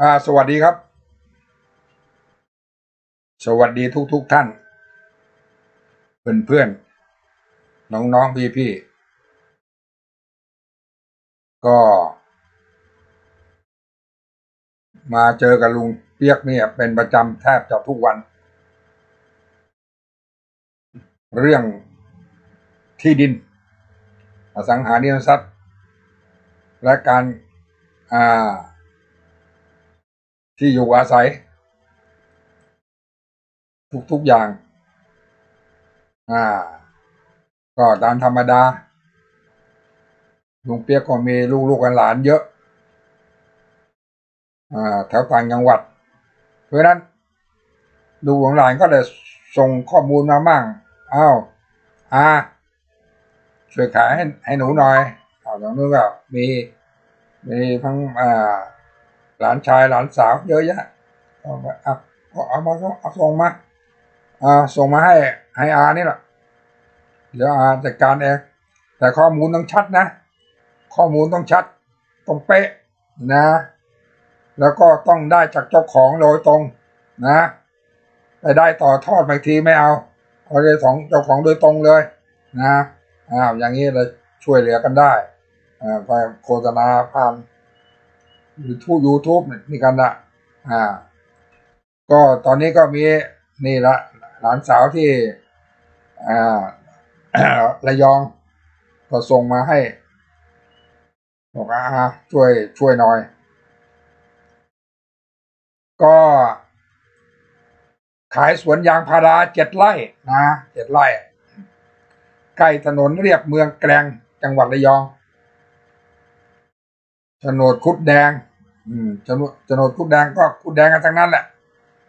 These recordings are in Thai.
อ่า สวัสดีครับ สวัสดีทุกทุกท่าน เพื่อนเพื่อนๆน้องพี่พี่ก็ มาเจอกับลุงเปียกเนี่ยเป็นประจำแทบจะทุกวัน เรื่องที่ดิน อสังหาริมทรัพย์ และการอ่า ที่อยู่อาศัย ทุกๆอย่าง อ่า ก็ตามธรรมดาลุงเปียกก็มีลูกๆหลานเยอะ อ่าแถวต่างจังหวัด เพราะนั้นลูกของหลานก็เลยส่งข้อมูลมามั่งอ้าวอ่าช่วยขายให้ให้หนูหน่อยเอาตรงนู้นก็มีมีทั้งอ่า หลานชายหลานสาวเยอะแยะเอาไปเอาเอาเอามาเอาส่งมาอ่าส่งมาให้ให้อานี่แหละเดี๋ยวอาจัดการเองแต่ข้อมูลต้องชัดนะ ข้อมูลต้องชัดต้องเป๊ะนะ แล้วก็ต้องได้จากเจ้าของโดยตรงนะไปได้ต่อทอดบางทีไม่เอาเอาเลยของเจ้าของโดยตรงเลยนะอ้าวอย่างนี้เลยช่วยเหลือกันได้อ่าไปโฆษณาผ่าน ยูทูบยูทูบนี่กันละอ่า ก็ตอนนี้ก็มีนี่ละหลานสาวที่อ่าระยอง ก็ส่งมาให้บอกว่าช่วยช่วยหน่อย ก็ขายสวนยางพาราเจ็ดไร่นะเจ็ดไร่ ใกล้ถนนเรียบเมืองแกลงจังหวัดระยอง โฉนดคุดแดง อืมโฉนดโฉนดคุดแดงก็คุดแดงกันทั้งนั้นแหละ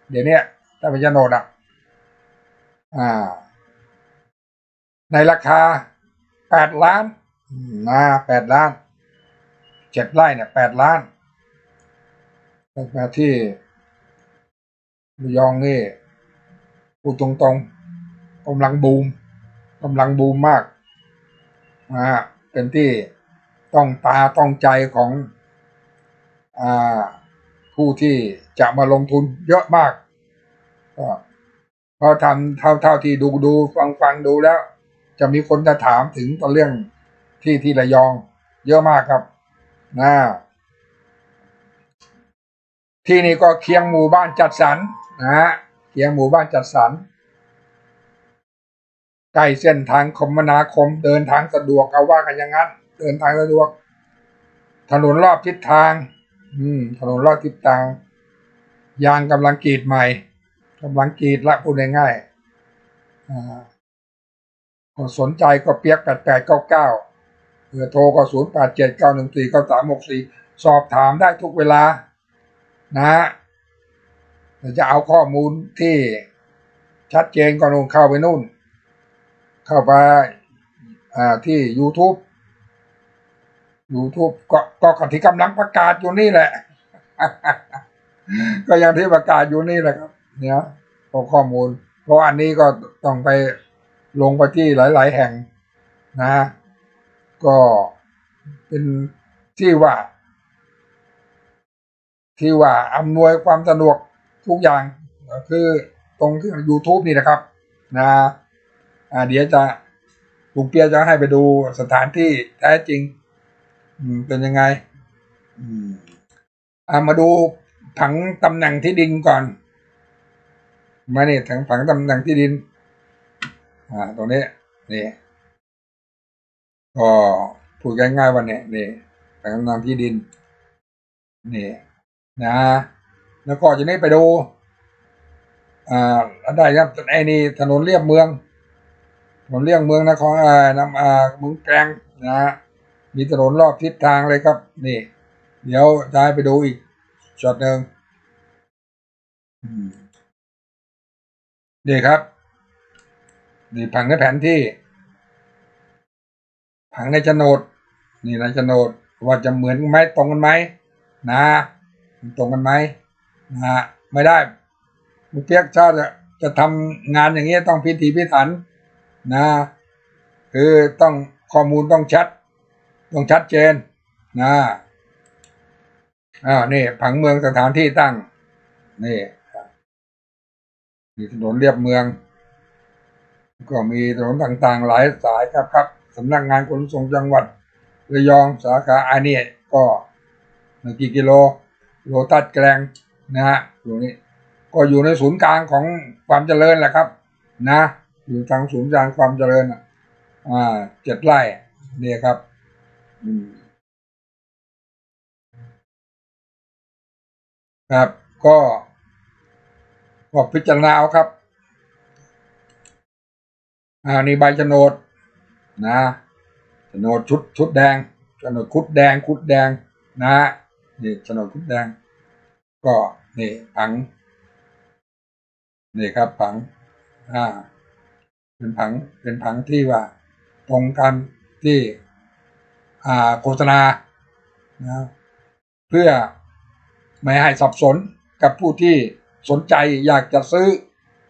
เดี๋ยวนี้ถ้าเป็นโฉนดอะ อ่า ในราคาแปดล้านมนะแปดล้านเจ็ดไร่เนี่ยแปดล้านมาที่ระยองนี่พูดตรงๆกำลังบูมกำลังบูมมากนะเป็นที่ ต้องตาต้องใจของอผู้ที่จะมาลงทุนเยอะมาก ก็พราะทำเท่าเท่าที่ดูดูฟังฟังดูแล้ว จะมีคนจะถามถึงตอนเรื่องที่ที่ระยอง เยอะมากครับนะที่นี่ก็เคียงหมู่บ้านจัดสรรนะฮะเคียงหมู่บ้านจัดสรรใกล้เส้นทางคมนาคมเดินทางสะดวกเอาว่ากันอย่างนั้น เดินทางสะดวก ถนนรอบทิศทาง อืม ถนนรอบทิศทาง ยางกำลังกรีดใหม่กำลังกรีดละพูดง่ายๆอ่าก็สนใจก็เปียกแปดแปดเก้าเก้าเบอร์โทรก็ศูนย์แปดเจ็ดเก้าหนึ่งสี่เก้าสามหกสี่สอบถามได้ทุกเวลา นะจะเอาข้อมูลที่ชัดเจนก็นู่นเข้าไปนู่น เข้าไปที่ YouTube YouTube ก็ก็ที่กำลังประกาศอยู่นี่แหละ ก็อย่างที่ประกาศอยู่นี่แหละครับ เนี่ยพอข้อมูล เพราะอันนี้ก็ต้องไปลงไปที่หลาย ๆ แห่งนะก็เป็นที่ว่า ที่ว่าอำนวยความสะดวกทุกอย่าง คือตรงที่ YouTube นี่นะครับ นะอ่าเดี๋ยวจะลุงเปียจะให้ไปดูสถานที่แท้จริง เป็นยังไงอ่ามาดูผังตำแหน่งที่ดินก่อน มาเนี่ยถังผังตำแหน่งที่ดิน อ่า ตรงนี้นี่ก็พูดง่ายๆวันนี้นี่ผังตำแหน่งที่ดิน นี่ นะ แล้วก็จะนี้ไปดูอ่าได้ครับไอ้นี่ถนนเลียบเมืองถนนเลียบเมืองนครอ่านำอ่าเมืองแกงนะฮะ มีถนนรอบทิศทางเลยครับ นี่ เดี๋ยวจะให้ไปดูอีกช็อตหนึ่งนี่ครับ นี่ผังในแผนที่ ผังในโฉนด นี่ในโฉนดว่าจะเหมือนไหมตรงกันไหมนะตรงกันไหมนะไม่ได้ลูกเปียกชาติจะจะทำงานอย่างนี้ต้องพิถีพิถันนะ คือต้องข้อมูลต้องชัด ต้องชัดเจนนะอ้าวนี่ ผังเมืองสถานที่ตั้ง นี่มีถนนเรียบเมือง ก็มีถนนต่างๆ หลายสายครับครับสำนักงานขนส่งจังหวัดระยองสาขาอันนี้ก็หนึ่งกี่กิโลโลตัดแกลงนะฮะอยู่นี่ก็อยู่ในศูนย์กลางของความเจริญแหละครับ นะ อยู่ทางศูนย์กลางความเจริญอ่าเจ็ดไร่เนี่ยครับ ครับ ก็ก็พิจารณาเอาครับอ่านี่ใบโฉนดนะโฉนดชุดชุดแดงโฉนดคุดแดงคุดแดงนะนี่โฉนดคุดแดง ก็นี่ผังนี่ครับผังอ่าเป็นผังเป็นผังที่ว่าตรงกันที่ โฆษณานะเพื่อไม่ให้สับสนกับผู้ที่สนใจอยากจะซื้อ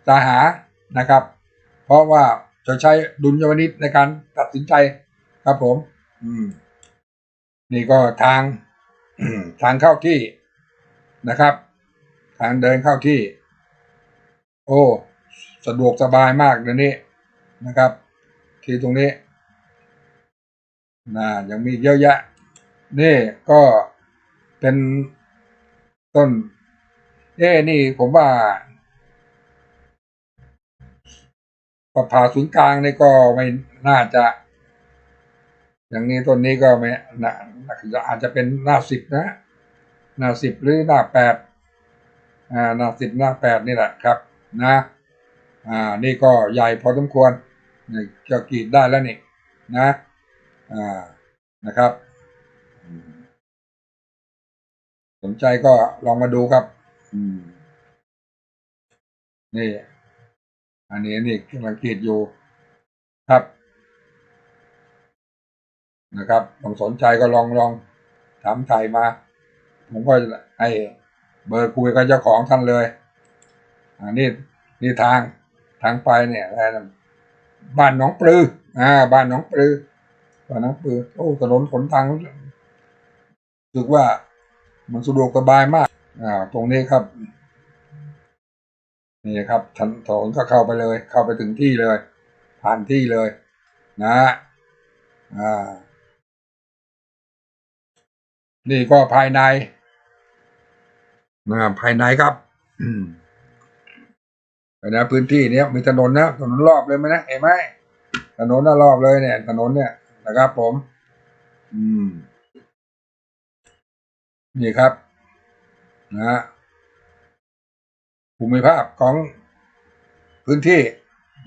จะหานะครับ เพราะว่าจะใช้ดุลยพินิจในการตัดสินใจครับผม อืม นี่ก็ทางทางเข้าที่นะครับ ทางเดินเข้าที่ โอ้ สะดวกสบายมากเดี๋ยวนี้นะครับ ที่ตรงนี้ นะยังมีเยอะแยะ นี่ก็เป็นต้น เอ้นี่ผมว่าประพาศูนย์กลางนี่ก็ไม่น่าจะ อย่างนี้ต้นนี้ก็ไม่น่าอาจจะเป็นหน้าสิบนะ หน้าสิบหรือหน้าแปดอ่าหน้าสิบหน้าแปดนี่แหละครับ นะ อ่า นี่ก็ใหญ่พอสมควรนี่จะกรีดได้แล้วนี่นะ อ่านะครับ สนใจก็ลองมาดูครับ อืม นี่ อันนี้นี่กำลังกรีดอยู่ครับนะครับลองสนใจก็ลองลองถามไทยมา ผมก็ให้เบอร์คุยกับเจ้าของท่านเลยอันนี้นี่ทางทางไปเนี่ยอะไรบ้านหนองปลืออ่าบ้านหนองปลือ บ้านนองปลือโอ้ถนนขนทางรู้สึกว่ามันสะดวกสบายมาก อ่า ตรงนี้ครับ นี่ครับถนนก็เข้าไปเลย เข้าไปถึงที่เลย ผ่านที่เลย นะ อ่า นี่ก็ภายในนะภายในครับอืมนะพื้นที่เนี้ยมีถนนนะถนนรอบเลยไหมนะเห็นไหมถนนน่ะรอบเลยเนี่ย ถนนเนี่ย นะครับผม อืม นี่ครับนะภูมิภาพของพื้นที่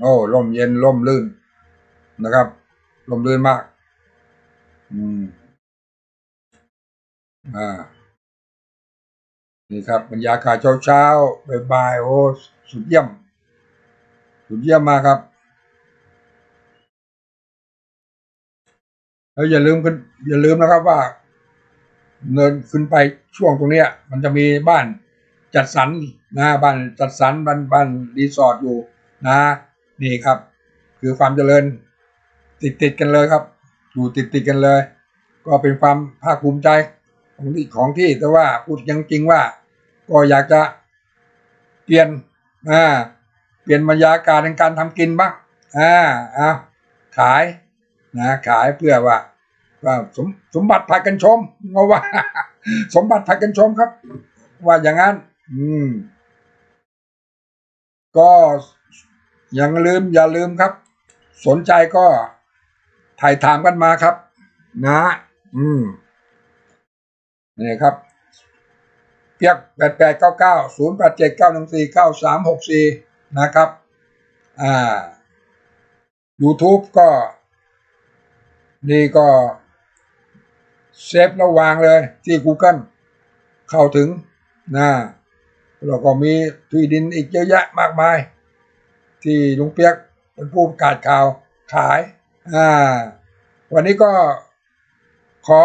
โอ้ร่มเย็นร่มลื่นนะครับร่มลื่นมาก อืม อ่า นี่ครับบรรยากาศเช้าๆบ่ายโอ้สุดเยี่ยม สุดเยี่ยมมากครับ แล้วอย่าลืมขึ้นอย่าลืมนะครับว่าเนินขึ้นไปช่วงตรงเนี้ย มันจะมีบ้านจัดสรรนะบ้านจัดสรรบ้านบ้านรีสอร์ทอยู่นะ นี่ครับ คือความเจริญติดติดกันเลยครับ อยู่ติดติดกันเลย ก็เป็นความภาคภูมิใจของที่ของที่แต่ว่าพูดยังจริงว่า ก็อยากจะเปลี่ยนอ่าเปลี่ยนบรรยากาศในการทำกินบ้างอ่าเอาขาย นะขายเพื่อว่าว่าสมสมบัติพากันชมเพราะว่า สมบัติพากันชมครับ ว่าอย่างนั้น อืม ก็ยังลืมอย่าลืมครับ สนใจก็ถ่ายถามกันมาครับ นะ อืมนี่ครับเปียกแปดแปดเก้าเก้าศูนย์แปดเจ็ดเก้าหนึ่งสี่เก้าสามหกสี่นะครับ อ่า YouTube ก็ นี่ก็เซฟระวางเลยที่ Google เข้าถึงนะแล้วก็มีที่ดินอีกเยอะแยะมากมาย ที่ลุงเปียกเป็นผู้ประกาศข่าวขายอ่าวันนี้ก็ขอ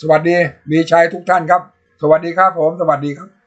สวัสดีมีชัยทุกท่านครับ สวัสดีครับผม สวัสดีครับ